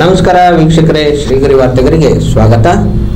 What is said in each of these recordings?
ನಮಸ್ಕಾರ ವೀಕ್ಷಕರೇ, ಶ್ರೀಗರಿ ವಾರ್ತೆಗರಿಗೆ ಸ್ವಾಗತ.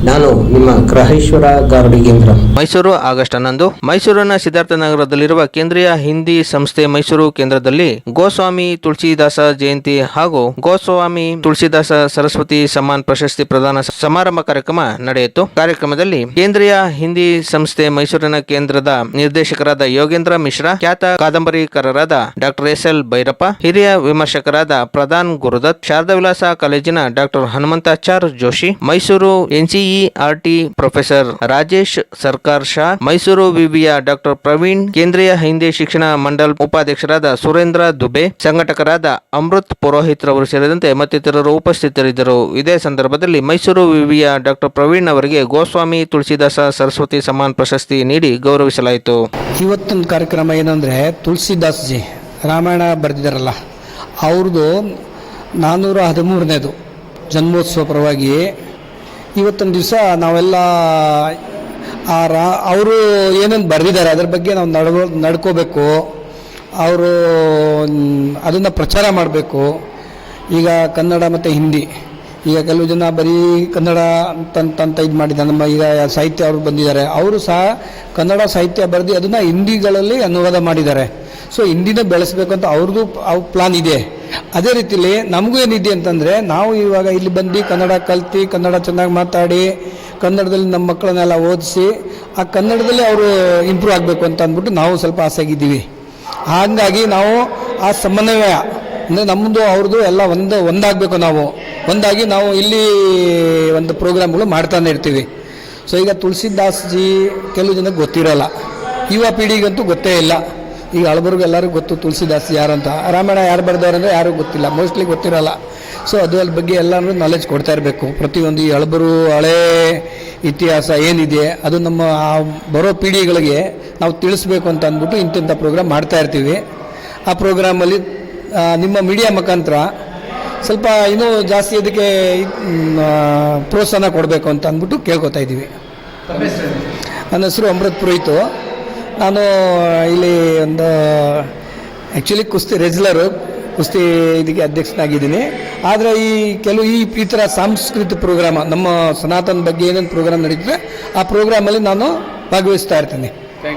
ನಾನು ನಿಮ್ಮ ಗ್ರಹೇಶ್ವರ ಗಾರ್ಡಿಗೇಂದ್ರ ಮೈಸೂರು ಆಗಸ್ಟ್ ಹನ್ನೊಂದು. ಮೈಸೂರಿನ ಸಿದ್ಧಾರ್ಥನಗರದಲ್ಲಿರುವ ಕೇಂದ್ರೀಯ ಹಿಂದಿ ಸಂಸ್ಥೆ ಮೈಸೂರು ಕೇಂದ್ರದಲ್ಲಿ ಗೋಸ್ವಾಮಿ ತುಳಸಿದಾಸ ಜಯಂತಿ ಹಾಗೂ ಗೋಸ್ವಾಮಿ ತುಳಸಿದಾಸ ಸರಸ್ವತಿ ಸಮ್ಮಾನ್ ಪ್ರಶಸ್ತಿ ಪ್ರದಾನ ಸಮಾರಂಭ ಕಾರ್ಯಕ್ರಮ ನಡೆಯಿತು. ಕಾರ್ಯಕ್ರಮದಲ್ಲಿ ಕೇಂದ್ರೀಯ ಹಿಂದಿ ಸಂಸ್ಥೆ ಮೈಸೂರಿನ ಕೇಂದ್ರದ ನಿರ್ದೇಶಕರಾದ ಯೋಗೇಂದ್ರ ಮಿಶ್ರಾ, ಖ್ಯಾತ ಕಾದಂಬರಿಕಾರರಾದ ಡಾಕ್ಟರ್ ಎಸ್ ಎಲ್ ಭೈರಪ್ಪ, ಹಿರಿಯ ವಿಮರ್ಶಕರಾದ ಪ್ರಧಾನ್ ಗುರುದತ್, ಶಾರದಾ ವಿಲಾಸ ಕಾಲೇಜಿನ doctor Hanumanthachar Joshi, Mysuru NCERT professor Rajesh Sarkar Shah, Mysuru ವಿವಿಯ ಡಾಕ್ಟರ್ ಪ್ರವೀಣ್, ಕೇಂದ್ರೀಯ ಹಿಂದಿ ಶಿಕ್ಷಣ ಮಂಡಲ್ ಉಪಾಧ್ಯಕ್ಷರಾದ ಸುರೇಂದ್ರ ದುಬೆ, ಸಂಘಟಕರಾದ ಅಮೃತ್ ಪುರೋಹಿತ್ ರವರು ಸೇರಿದಂತೆ ಮತ್ತಿತರರು ಉಪಸ್ಥಿತರಿದ್ದರು. ಇದೇ ಸಂದರ್ಭದಲ್ಲಿ ಮೈಸೂರು ವಿವಿಯ ಡಾಕ್ಟರ್ ಪ್ರವೀಣ್ ಅವರಿಗೆ ಗೋಸ್ವಾಮಿ ತುಳಸಿದಾಸ ಸರಸ್ವತಿ ಸಮಾನ್ ಪ್ರಶಸ್ತಿ ನೀಡಿ ಗೌರವಿಸಲಾಯಿತು. ಇವತ್ತೊಂದು ಕಾರ್ಯಕ್ರಮ ಏನಂದ್ರೆ ತುಳಸಿದಾಸ್ ಜಿ ರಾಮಾಯಣ ಬರೆದಿದ್ದಾರಲ್ಲ, ಅವ್ರದ್ದು ನಾನ್ನೂರ ಹದಿಮೂರನೇದು ಜನ್ಮೋತ್ಸವ ಪರವಾಗಿ ಇವತ್ತೊಂದು ದಿವಸ ನಾವೆಲ್ಲ, ಆ ರಾ, ಅವರು ಏನೇನು ಬರೆದಿದ್ದಾರೆ, ಅದ್ರ ಬಗ್ಗೆ ನಾವು ನಡ್ಕೋ, ನಡ್ಕೋಬೇಕು. ಅವರು, ಅದನ್ನು ಪ್ರಚಾರ ಮಾಡಬೇಕು. ಈಗ ಕನ್ನಡ ಮತ್ತು ಹಿಂದಿ. ಈಗ ಕೆಲವು ಜನ ಬರೀ ಕನ್ನಡ ತಂತ ಅಂತ ಇದು ಮಾಡಿದ್ದಾರೆ. ನಮ್ಮ ಈಗ ಸಾಹಿತ್ಯ ಅವರು ಬಂದಿದ್ದಾರೆ. ಅವರು ಸಹ ಕನ್ನಡ ಸಾಹಿತ್ಯ ಬರೆದು ಅದನ್ನು ಹಿಂದಿಗಳಲ್ಲಿ ಅನುವಾದ ಮಾಡಿದ್ದಾರೆ. ಸೊ ಹಿಂದಿನ ಬೆಳೆಸಬೇಕು ಅಂತ ಅವ್ರದ್ದು ಅವ್ ಪ್ಲಾನ್ ಇದೆ. ಅದೇ ರೀತಿಲಿ ನಮಗೂ ಏನಿದೆ ಅಂತಂದರೆ ನಾವು ಇವಾಗ ಇಲ್ಲಿ ಬಂದು ಕನ್ನಡ ಕಲ್ತು, ಕನ್ನಡ ಚೆನ್ನಾಗಿ ಮಾತಾಡಿ, ಕನ್ನಡದಲ್ಲಿ ನಮ್ಮ ಮಕ್ಕಳನ್ನೆಲ್ಲ ಓದಿಸಿ, ಆ ಕನ್ನಡದಲ್ಲಿ ಅವರು ಇಂಪ್ರೂವ್ ಆಗಬೇಕು ಅಂತ ಅಂದ್ಬಿಟ್ಟು ನಾವು ಸ್ವಲ್ಪ ಆಸೆಯಾಗಿದ್ದೀವಿ ಹಾಗಾಗಿ ನಾವು ಆ ಸಮನ್ವಯ, ಅಂದರೆ ನಮ್ಮದು ಅವ್ರದ್ದು ಎಲ್ಲ ಒಂದು, ಒಂದಾಗಬೇಕು ನಾವು. ಒಂದಾಗಿ ನಾವು ಇಲ್ಲಿ ಒಂದು ಪ್ರೋಗ್ರಾಮ್ಗಳು ಮಾಡ್ತಾನೆ ಇರ್ತೀವಿ. ಸೊ ಈಗ ತುಳಸಿದಾಸ್ ಜಿ ಕೆಲವು ಜನಕ್ಕೆ ಗೊತ್ತಿರೋಲ್ಲ. ಯುವ ಪೀಳಿಗಂತೂ ಗೊತ್ತೇ ಇಲ್ಲ. ಈಗ ಹಳಬರ್ಗು ಎಲ್ಲರಿಗೂ ಗೊತ್ತು ತುಳಸಿದಾಸ್ ಯಾರಂತ. ರಾಮಾಯಣ ಯಾರು ಬರೆದವ್ರು ಅಂದರೆ ಯಾರಿಗೂ ಗೊತ್ತಿಲ್ಲ. ಮೋಸ್ಟ್ಲಿ ಗೊತ್ತಿರಲ್ಲ. ಸೊ ಅದು ಅದ್ರ ಬಗ್ಗೆ ಎಲ್ಲರೂ ನಾಲೆಜ್ ಕೊಡ್ತಾ ಇರಬೇಕು. ಪ್ರತಿಯೊಂದು ಈ ಅಳಬರು ಹಳೇ ಇತಿಹಾಸ ಏನಿದೆ, ಅದು ನಮ್ಮ ಬರೋ ಪೀಳಿಗೆಗಳಿಗೆ ನಾವು ತಿಳಿಸ್ಬೇಕು ಅಂತ ಅಂದ್ಬಿಟ್ಟು ಇಂತಿಂಥ ಪ್ರೋಗ್ರಾಮ್ ಮಾಡ್ತಾ ಇರ್ತೀವಿ. ಆ ಪ್ರೋಗ್ರಾಮಲ್ಲಿ ನಿಮ್ಮ ಮೀಡಿಯಾ ಮುಖಾಂತರ ಸ್ವಲ್ಪ ಇನ್ನೂ ಜಾಸ್ತಿ ಅದಕ್ಕೆ ಪ್ರೋತ್ಸಾಹ ಕೊಡಬೇಕು ಅಂತ ಅಂದ್ಬಿಟ್ಟು ಕೇಳ್ಕೊತಾ ಇದ್ದೀವಿ. ನನ್ನ ಹೆಸರು ಅಮೃತ್ ಪುರೋಹಿತು. ನಾನು ಇಲ್ಲಿ ಒಂದು ಆ್ಯಕ್ಚುಲಿ ಕುಸ್ತಿ ರೆಜ್ಲರು ಕುಸ್ತಿ ಇದಕ್ಕೆ ಅಧ್ಯಕ್ಷನಾಗಿದ್ದೀನಿ ಆದರೆ ಈ ಕೆಲವು ಈ ಈ ಥರ ಸಾಂಸ್ಕೃತಿಕ ಪ್ರೋಗ್ರಾಮ ನಮ್ಮ ಸನಾತನ ಬಗ್ಗೆ ಏನೇನು ಪ್ರೋಗ್ರಾಮ್ ನಡೀತದೆ ಆ ಪ್ರೋಗ್ರಾಮಲ್ಲಿ ನಾನು ಭಾಗವಹಿಸ್ತಾ ಇರ್ತೀನಿ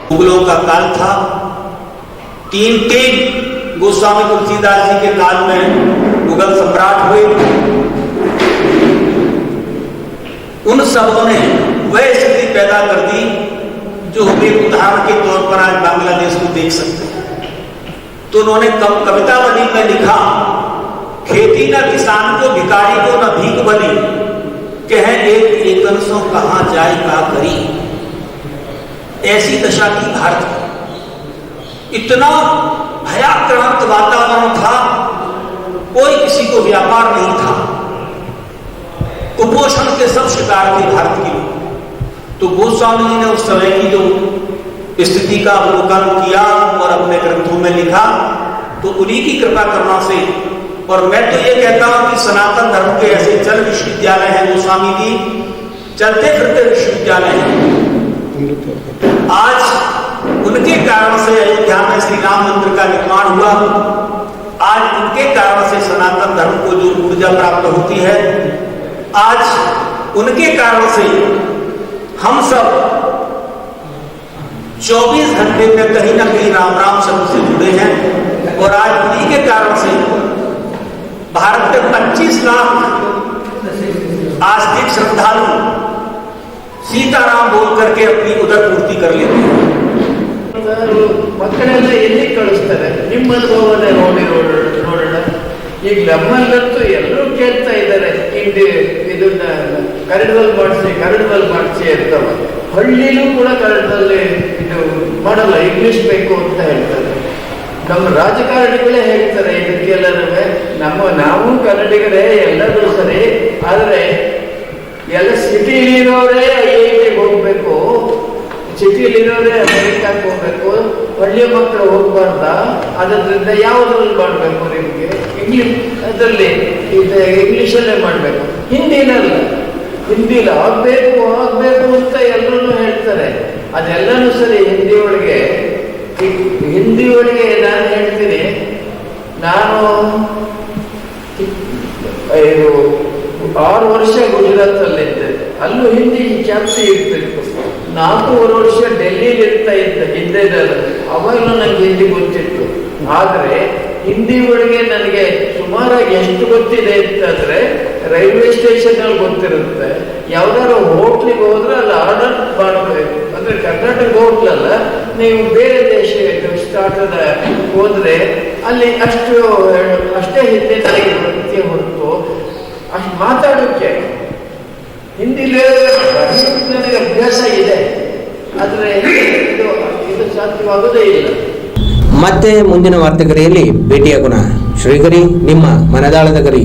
मुगलों का काल था तीन तीन गोस्वामी तुलसीदास जी के काल में मुगल सम्राट हुए उन सबों ने वह स्थिति पैदा कर दी जो हम एक उदाहरण के तौर पर आज बांग्लादेश को देख सकते हैं। तो उन्होंने कव- कविता बनी, में लिखा, खेती न किसान को भिकारी को न भीख बनी, कह एक एकन सो कहा जाए का करी। ऐसी दशा थी भारत की। इतना भयाक्रांत वातावरण था, कोई किसी को व्यापार नहीं था। कुपोषण के सब शिकार थे भारत के तो गोस्वामी ने उस समय की जो स्थिति का अवलोकन किया और अपने ग्रंथों में लिखा तो उन्हीं की कृपा करना से, और मैं तो ये कहता हूँ कि सनातन धर्म के ऐसे चल विश्वविद्यालय हैं गोस्वामी जी, चलते फिरते विश्वविद्यालय हैं। आज उनके कारण से अयोध्या में श्री राम मंदिर का निर्माण हुआ। आज उनके कारण से सनातन धर्म को जो ऊर्जा प्राप्त होती है, आज उनके कारण से हम सब 24 घंटे में कहीं ना कहीं राम राम शब्द से जुड़े हैं और आज उन्हीं के कारण से भारत के 25 लाख आस्तिक श्रद्धालु सीताराम बोल करके अपनी उदर पूर्ति कर लेते हैं ಮಕ್ಕಳೆಲ್ಲ ಎಲ್ಲಿ ಕಳಿಸ್ತಾರೆ ನಿಮ್ಮ ಅನುಭವನೇ ನೋಡಿ ನೋಡೋಣ ನೋಡೋಣ ಈಗ ನಮ್ಮಲ್ಲಂತೂ ಎಲ್ಲರೂ ಕೇಳ್ತಾ ಇದ್ದಾರೆ ಹಿಂದಿ ಇದನ್ನ ಕರಡುವಲ್ ಮಾಡಿಸಿ ಕರಡುವಲ್ ಮಾಡಿಸಿ ಅಂತವ ಹಳ್ಳಿಲೂ ಕೂಡ ಕನ್ನಡದಲ್ಲಿ ಇದು ಮಾಡಲ್ಲ ಇಂಗ್ಲಿಷ್ ಬೇಕು ಅಂತ ಹೇಳ್ತಾರೆ. ನಮ್ಮ ರಾಜಕಾರಣಿಗಳೇ ಹೇಳ್ತಾರೆ ಇದಕ್ಕೆಲ್ಲರೂ ನಮ್ಮ ನಾವು ಕನ್ನಡಿಗರೇ ಎಲ್ಲರೂ ಸರಿ, ಆದರೆ ಎಲ್ಲ ಸಿಟಿಲಿರೋರೇ ಐ ಐ ಟಿಗೆ ಹೋಗ್ಬೇಕು. ಸಿಟಿಲಿರೋರೇ ಅಮೆರಿಕಕ್ಕೆ ಹೋಗ್ಬೇಕು. ಹಳ್ಳಿಯ ಮಕ್ಕಳು ಹೋಗ್ಬಾರ್ದ? ಅದರಿಂದ ಯಾವುದ್ರಲ್ಲಿ ಮಾಡಬೇಕು ನಿಮಗೆ? ಇಂಗ್ಲಿಷ್ ಅದರಲ್ಲಿ ಇಂಗ್ಲಿಷಲ್ಲೇ ಮಾಡಬೇಕು. ಹಿಂದಿನಲ್ಲ. ಹಿಂದಿಲ ಆಗ್ಬೇಕು ಆಗ್ಬೇಕು ಅಂತ ಎಲ್ಲರೂ ಹೇಳ್ತಾರೆ. ಅದೆಲ್ಲನೂ ಸರಿ ಹಿಂದಿ ಒಳಗೆ ಹಿಂದಿ ಒಳಗೆ ನಾನು ಹೇಳ್ತೀನಿ. ನಾನು ಇದು ಆರು ವರ್ಷ ಗುಜರಾತ್ ಅಲ್ಲಿದ್ದೆ ಅಲ್ಲೂ ಹಿಂದಿ ಜಾಸ್ತಿ ಇರ್ತಿತ್ತು. ನಾಲ್ಕೂವರೆ ವರ್ಷ ಡೆಲ್ಲಿಲಿ ಇರ್ತಾ ಇದ್ದೆ, ಹಿಂದೆ ಅವಾಗಲೂ ನನಗೆ ಹಿಂದಿ ಗೊತ್ತಿತ್ತು. ಆದರೆ ಹಿಂದಿ ಒಳಗೆ ನನಗೆ ಸುಮಾರಾಗಿ ಎಷ್ಟು ಗೊತ್ತಿದೆ ಅಂತಂದ್ರೆ ರೈಲ್ವೆ ಸ್ಟೇಷನ್ ಅಲ್ಲಿ ಗೊತ್ತಿರುತ್ತೆ. ಯಾವ್ದಾದ್ರು ಹೋಟ್ಲಿಗೆ ಹೋದ್ರೆ ಅಲ್ಲಿ ಆರ್ಡರ್ ಮಾಡಬೇಕು ಅಂದ್ರೆ ಕರ್ನಾಟಕ ಹೋಟ್ಲಲ್ಲ ನೀವು ಬೇರೆ ದೇಶ ಸ್ಟಾರ್ಟದ ಹೋದ್ರೆ ಅಲ್ಲಿ ಅಷ್ಟು, ಅಷ್ಟೇ ಹಿಂದೆ ನನಗೆ ಬರುತ್ತೆ ಹೊರತು ಅಷ್ಟು ಮಾತಾಡೋಕ್ಕೆ ಹಿಂದಿಲಿ ನನಗೆ ಅಭ್ಯಾಸ ಇದೆ. ಆದರೆ ಇದು ಇದು ಸಾಧ್ಯವಾಗೋದೇ ಇಲ್ಲ. ಮತ್ತೆ ಮುಂದಿನ ವಾರ್ತೆಗರಿಯಲ್ಲಿ ಭೇಟಿಯಾಗೋಣ. ಶ್ರೀಗರಿ, ನಿಮ್ಮ ಮನದಾಳದ ಗರಿ.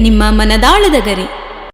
ನಿಮ್ಮ ಮನದಾಳದ ಗರಿ.